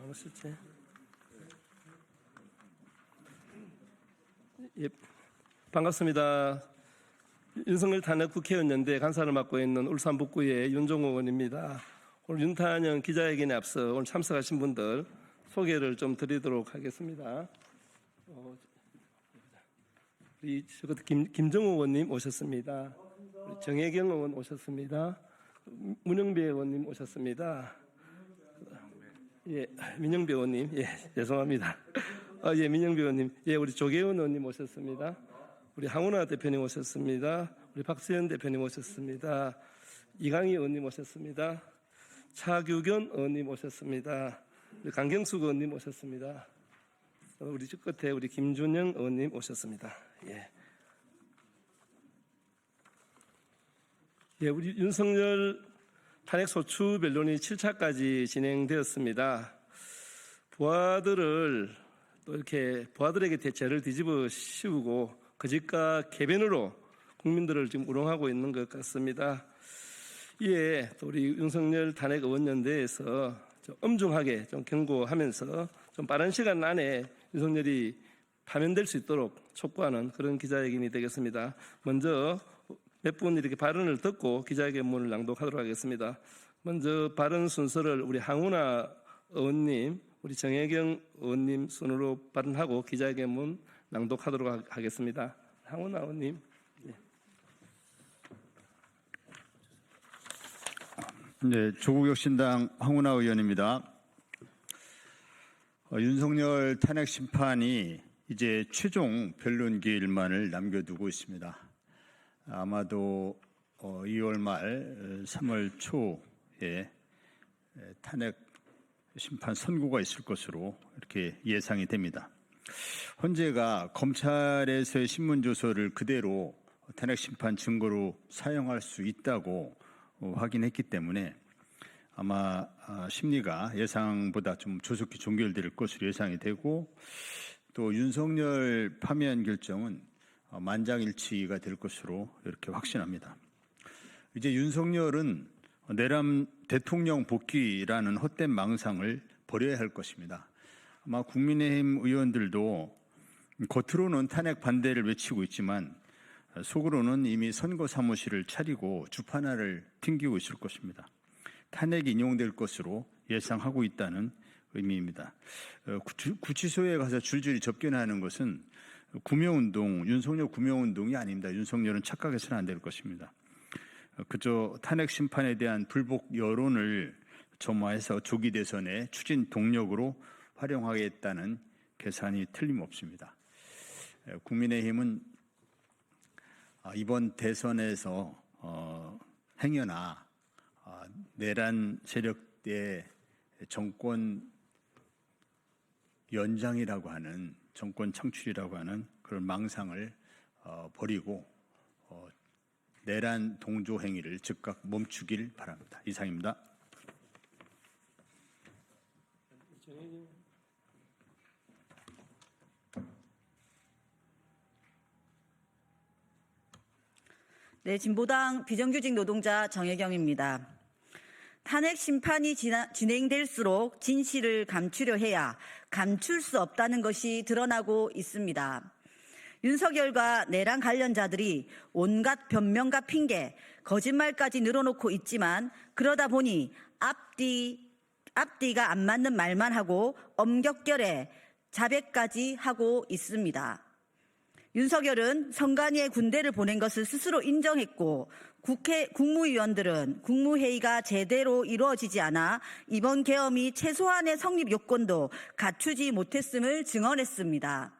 안 오셨지? 예, 반갑습니다. 윤석열 탄핵 국회의원 연대 간사를 맡고 있는 울산 북구의 윤종호 의원입니다. 오늘 윤탄영 기자회견에 앞서 오늘 참석하신 분들 소개를 좀 드리도록 하겠습니다. 어, 우리 김, 김정호 의원님 오셨습니다. 정혜경 의원 오셨습니다. 문영배 의원님 오셨습니다. 예, 민영배 의원님, 예, 죄송합니다. 아, 예, 민영배 의원님, 예, 우리 조계훈 의원님 오셨습니다. 우리 항운하 대표님 오셨습니다. 우리 박수현 대표님 오셨습니다. 이강희 의원님 오셨습니다. 차규견 의원님 오셨습니다. 우리 강경숙 의원님 오셨습니다. 어, 우리 저 끝에 우리 김준영 의원님 오셨습니다. 예. 예, 우리 윤석열 탄핵 소추 변론이 7차까지 진행되었습니다. 부하들을 또 이렇게 부하들에게 대체를 뒤집어 씌우고 거짓과 개변으로 국민들을 지금 우롱하고 있는 것 같습니다. 이에 또 우리 윤석열 탄핵 의원연대에서 좀 엄중하게 좀 경고하면서 좀 빠른 시간 안에 윤석열이 파면될 수 있도록 촉구하는 그런 기자회견이 되겠습니다. 먼저 몇 분 이렇게 발언을 듣고 기자회견문을 낭독하도록 하겠습니다. 먼저 발언 순서를 우리 항운하 의원님, 우리 정혜경 의원님 순으로 발언하고 기자회견문 낭독하도록 하- 하겠습니다. 항운하 의원님. 네, 조국혁신당 황운하 의원입니다. 어, 윤석열 탄핵 심판이 이제 최종 변론 기일만을 남겨두고 있습니다. 아마도 어, 2월 말, 3월 초에 에, 탄핵 심판 선고가 있을 것으로 이렇게 예상이 됩니다. 헌재가 검찰에서의 신문 조서를 그대로 탄핵 심판 증거로 사용할 수 있다고 어, 확인했기 때문에 아마 아, 심리가 예상보다 좀 조속히 종결될 것으로 예상이 되고 또 윤석열 파면 결정은 어, 만장일치가 될 것으로 이렇게 확신합니다. 이제 윤석열은 내란 대통령 복귀라는 헛된 망상을 버려야 할 것입니다. 아마 국민의힘 의원들도 겉으로는 탄핵 반대를 외치고 있지만 속으로는 이미 선거 사무실을 차리고 주판화를 튕기고 있을 것입니다. 탄핵이 인용될 것으로 예상하고 있다는 의미입니다. 어, 구치- 구치소에 가서 줄줄이 접견하는 것은 구명운동, 윤석열 구명운동이 아닙니다. 윤석열은 착각해서는 안 될 것입니다. 어, 그저 탄핵 심판에 대한 불복 여론을 점화해서 조기 대선의 추진 동력으로 활용하겠다는 계산이 틀림없습니다. 에, 국민의힘은 아, 이번 대선에서 어, 행여나 아, 내란 세력의 정권 연장이라고 하는 정권 창출이라고 하는 그런 망상을 어, 버리고 어, 내란 동조 행위를 즉각 멈추길 바랍니다. 이상입니다. 네, 진보당 비정규직 노동자 정혜경입니다. 탄핵 심판이 지나- 진행될수록 진실을 감추려 해야 감출 수 없다는 것이 드러나고 있습니다. 윤석열과 내란 관련자들이 온갖 변명과 핑계, 거짓말까지 늘어놓고 있지만 그러다 보니 앞뒤, 앞뒤가 안 맞는 말만 하고 엄격결에 자백까지 하고 있습니다. 윤석열은 선관위에 군대를 보낸 것을 스스로 인정했고 국회 국무위원들은 국무회의가 제대로 이루어지지 않아 이번 계엄이 최소한의 성립 요건도 갖추지 못했음을 증언했습니다.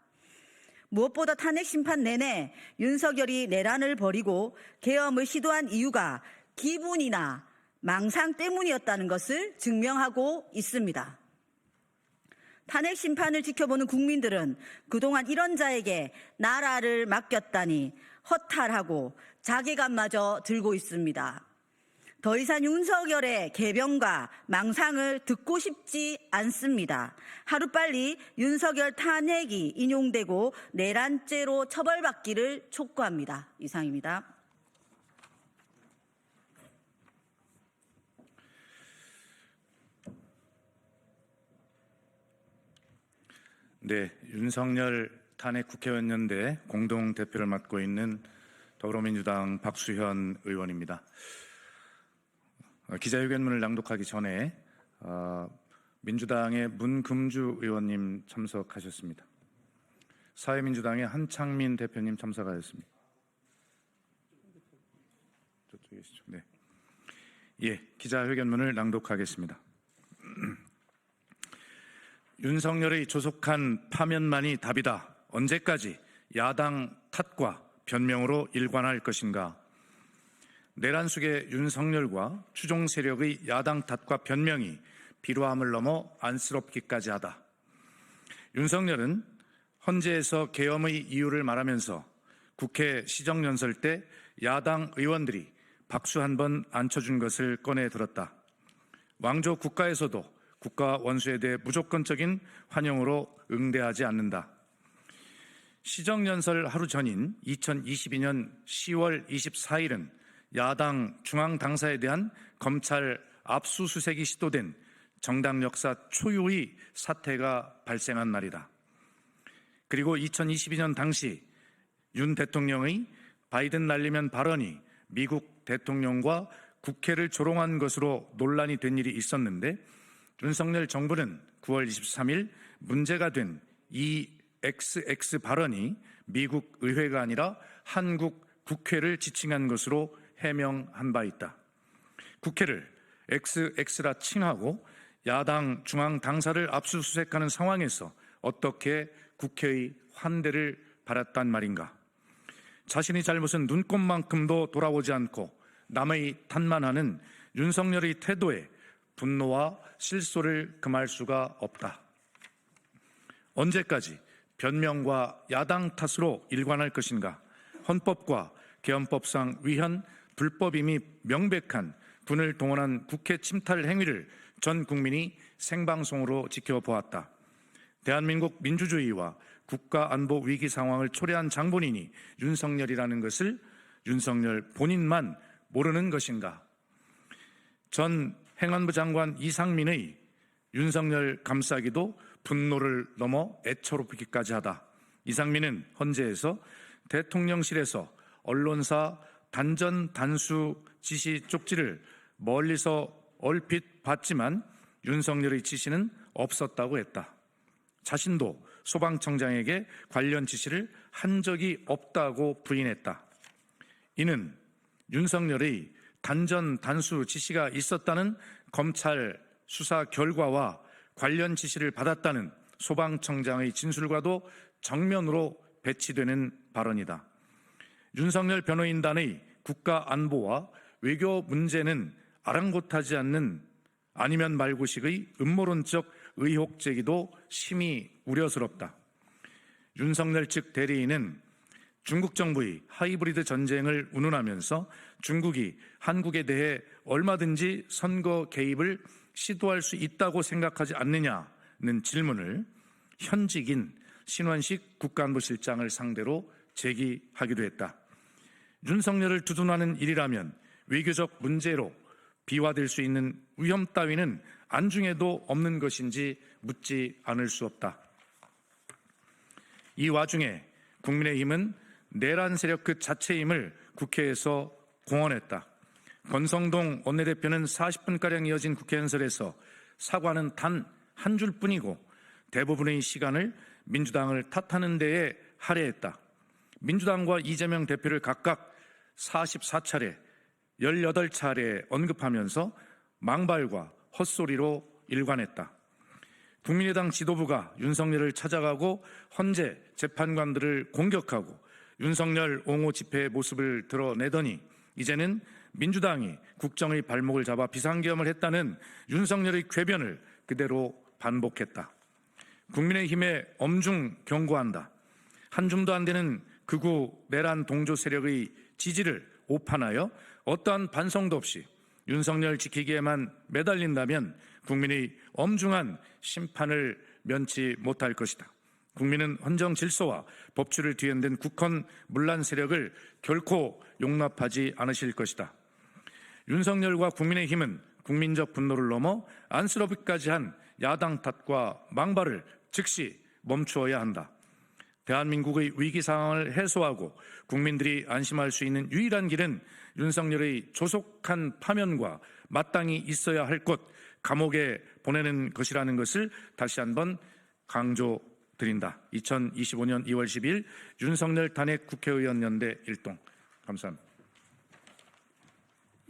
무엇보다 탄핵 심판 내내 윤석열이 내란을 벌이고 계엄을 시도한 이유가 기분이나 망상 때문이었다는 것을 증명하고 있습니다. 탄핵 심판을 지켜보는 국민들은 그동안 이런 자에게 나라를 맡겼다니 허탈하고 자괴감마저 들고 있습니다. 더 이상 윤석열의 개병과 망상을 듣고 싶지 않습니다. 하루빨리 윤석열 탄핵이 인용되고 내란죄로 처벌받기를 촉구합니다. 이상입니다. 네, 윤석열 탄핵 국회의원 연대 공동 대표를 맡고 있는 더불어민주당 박수현 의원입니다. 어, 기자회견문을 낭독하기 전에 어, 민주당의 문금주 의원님 참석하셨습니다. 사회민주당의 한창민 대표님 참석하셨습니다. 저쪽에 계시죠? 네. 예, 기자회견문을 낭독하겠습니다. 윤석열의 조속한 파면만이 답이다. 언제까지 야당 탓과 변명으로 일관할 것인가? 내란 속의 윤석열과 추종 세력의 야당 탓과 변명이 비루함을 넘어 안쓰럽기까지 하다. 윤석열은 헌재에서 계엄의 이유를 말하면서 국회 시정연설 때 야당 의원들이 박수 한 번 안 쳐준 것을 꺼내 들었다. 왕조 국가에서도 국가 원수에 대해 무조건적인 환영으로 응대하지 않는다. 시정연설 하루 전인 2022년 10월 24일은 야당 중앙 당사에 대한 검찰 압수수색이 시도된 정당 역사 초유의 사태가 발생한 날이다. 그리고 2022년 당시 윤 대통령의 바이든 날리면 발언이 미국 대통령과 국회를 조롱한 것으로 논란이 된 일이 있었는데 윤석열 정부는 9월 23일 문제가 된 이 XX 발언이 미국 의회가 아니라 한국 국회를 지칭한 것으로 해명한 바 있다. 국회를 XX라 칭하고 야당 중앙 당사를 압수수색하는 상황에서 어떻게 국회의 환대를 받았단 말인가? 자신이 잘못은 눈꼽만큼도 돌아오지 않고 남의 탓만하는 윤석열의 태도에 분노와 실소를 금할 수가 없다. 언제까지 변명과 야당 탓으로 일관할 것인가? 헌법과 개헌법상 위헌 불법임이 명백한 군을 동원한 국회 침탈 행위를 전 국민이 생방송으로 지켜보았다. 대한민국 민주주의와 국가 안보 위기 상황을 초래한 장본인이 윤석열이라는 것을 윤석열 본인만 모르는 것인가? 전 행안부 장관 이상민의 윤석열 감싸기도 분노를 넘어 애처롭기까지 하다. 이상민은 헌재에서 대통령실에서 언론사 단전 단수 지시 쪽지를 멀리서 얼핏 봤지만 윤석열의 지시는 없었다고 했다. 자신도 소방청장에게 관련 지시를 한 적이 없다고 부인했다. 이는 윤석열의 단전 단수 지시가 있었다는 검찰 수사 결과와 관련 지시를 받았다는 소방청장의 진술과도 정면으로 배치되는 발언이다. 윤석열 변호인단의 국가 안보와 외교 문제는 아랑곳하지 않는 아니면 말고식의 음모론적 의혹 제기도 심히 우려스럽다. 윤석열 측 대리인은 중국 정부의 하이브리드 전쟁을 운운하면서 중국이 한국에 대해 얼마든지 선거 개입을 시도할 수 있다고 생각하지 않느냐는 질문을 현직인 신원식 국가안보실장을 상대로 제기하기도 했다. 윤석열을 두둔하는 일이라면 외교적 문제로 비화될 수 있는 위험 따위는 안중에도 없는 것인지 묻지 않을 수 없다. 이 와중에 국민의힘은 내란 세력 그 자체임을 국회에서 공언했다. 권성동 원내대표는 40분가량 이어진 국회 연설에서 사과는 단 한 줄뿐이고 대부분의 시간을 민주당을 탓하는 데에 할애했다. 민주당과 이재명 대표를 각각 44차례, 18차례 언급하면서 망발과 헛소리로 일관했다. 국민의당 지도부가 윤석열을 찾아가고 헌재 재판관들을 공격하고 윤석열 옹호 집회의 모습을 드러내더니 이제는 민주당이 국정의 발목을 잡아 비상계엄을 했다는 윤석열의 궤변을 그대로 반복했다. 국민의힘에 엄중 경고한다. 한 줌도 안 되는 극우 내란 동조 세력의 지지를 오판하여 어떠한 반성도 없이 윤석열 지키기에만 매달린다면 국민의 엄중한 심판을 면치 못할 것이다. 국민은 헌정 질서와 법치를 뒤흔든 국헌 문란 세력을 결코 용납하지 않으실 것이다. 윤석열과 국민의힘은 국민적 분노를 넘어 안쓰럽기까지 한 야당 탓과 망발을 즉시 멈추어야 한다. 대한민국의 위기 상황을 해소하고 국민들이 안심할 수 있는 유일한 길은 윤석열의 조속한 파면과 마땅히 있어야 할곳 감옥에 보내는 것이라는 것을 다시 한번 강조 드린다. 2025년 2월 10일 윤석열 탄핵 국회의원 연대 일동 감사합니다.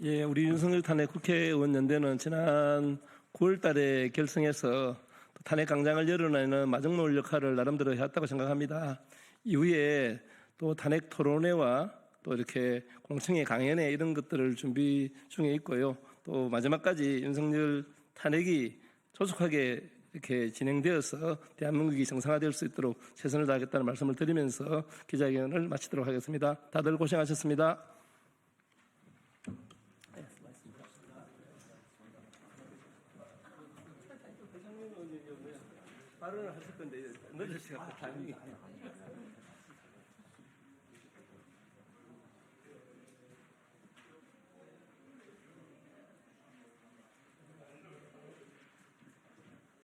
예, 우리 윤석열 탄핵 국회의원 연대는 지난 9월 달에 결성해서 또 탄핵 강장을 열어내는 마중물 역할을 나름대로 해왔다고 생각합니다. 이후에 또 탄핵 토론회와 또 이렇게 공청회 강연회 이런 것들을 준비 중에 있고요. 또 마지막까지 윤석열 탄핵이 조속하게 이렇게 진행되어서 대한민국이 정상화될 수 있도록 최선을 다하겠다는 말씀을 드리면서 기자회견을 마치도록 하겠습니다. 다들 고생하셨습니다. 발언을 하실 건데 늦으시고 타이밍이